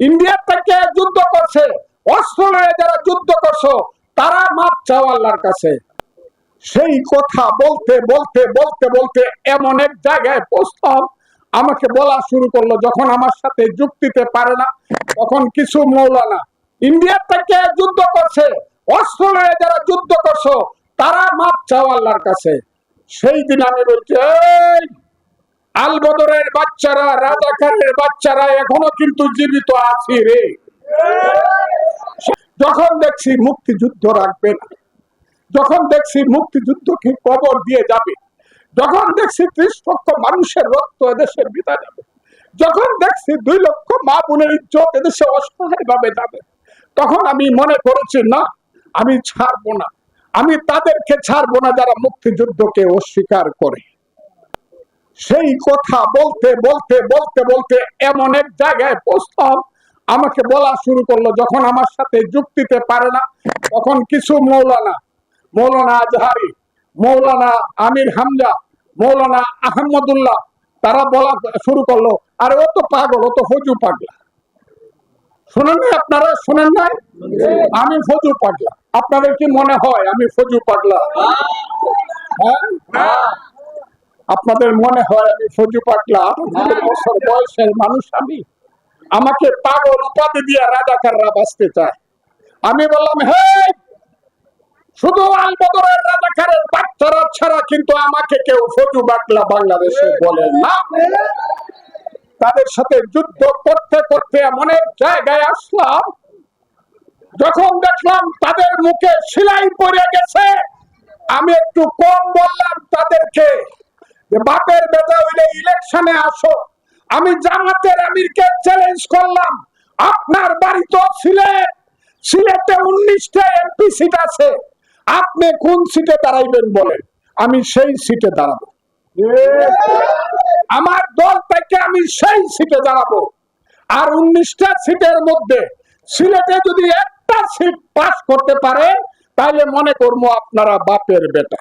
India থেকে যুদ্ধ করছে অস্ত্র লয়ে যারা যুদ্ধ করছ তারা মাপ চাও আল্লাহর কাছে। সেই কথা বলতে বলতে বলতে বলতে এমন এক জায়গায় পৌঁছলাম। আমাকে বলা শুরু করল যখন আমার সাথে যুক্তিতে পারে না তখন কিছু মৌলানা ইন্ডিয়া থেকে যুদ্ধ করছে অস্ত্র লয়ে যারা যুদ্ধ করছ তারা মাপ চাও আল্লাহর কাছে। সেই দিন আমি বলছি "এই, আলবদরের বাচ্চারা, রাজাকারের বাচ্চারা এখনও কিন্তু জীবিত আছি রে। যখন দেখছি মুক্তিযুদ্ধ রাখবে না, যখন দেখছি মুক্তিযুদ্ধকে কবর দিয়ে যাবে, যখন দেখছি ত্রিশ লক্ষ মানুষের রক্ত এদেশের বিদা যাবে, যখন দেখছি দুই লক্ষ মা বোনের ইজ্জত এদেশে অসহায় ভাবে যাবে, তখন আমি মনে করেছি, না, আমি ছাড়বো না। আমি তাদেরকে ছাড়বো না যারা মুক্তিযুদ্ধকে অস্বীকার করে। সেই কথা বলতে বলতে বলতে বলতে এমন এক জায়গায় পৌঁছলাম। আমাকে বলা শুরু করল, যখন আমার সাথে যুক্তিতে পারে না, তখন কিছু মৌলানা মৌলানা আজহারি, মৌলানা আমির হামজা, মৌলানা আহমদুল্লাহ, তারা বলা শুরু করল, আরে ও তো পাগল, ও তো ফজু পাগলা। শুনেন নাই আপনারা? শুনেন নাই? আমি ফজু পাগলা। আপনাদের কি মনে হয় আমি ফজু পাগলা? হ্যাঁ? আপনাদের মনে হয় আমি ফজু পাগলা? আঠারো বছর বয়সের মানুষ আমি। আমাকে পাগল উপাধি দিয়ে রাজাকাররা বাঁচতে চায়। আমি বললাম হে শুধু আলবদরের রাজাকারের বাচ্চারা ছাড়া কিন্তু আমাকে কেউ ফজু পাগলা বাংলাদেশে বলে না। তাদের সাথে যুদ্ধ করতে করতে এমন এক জায়গায় আসলাম যখন দেখলাম তাদের মুখে সিলাই পড়ে গেছে। আমি একটু কম বললাম তাদেরকে যে বাপের বেটা হইলে ইলেকশনে আসো। আমি জামাতের আমিরকে চ্যালেঞ্জ করলাম। আপনার বাড়ি তো সিলেট। সিলেটে উনিশটা এমপি সিট আছে। আপনি কোন সিটে দাঁড়াইবেন বলেন? আমি সেই সিটে দাঁড়াবো। আমার দল থেকে আমি সেই সিটে দাঁড়াবো। আর উনিশটা সিটের মধ্যে সিলেটে যদি একটা সিট পাস করতে পারে তাহলে মনে করব আপনারা বাপের বেটা।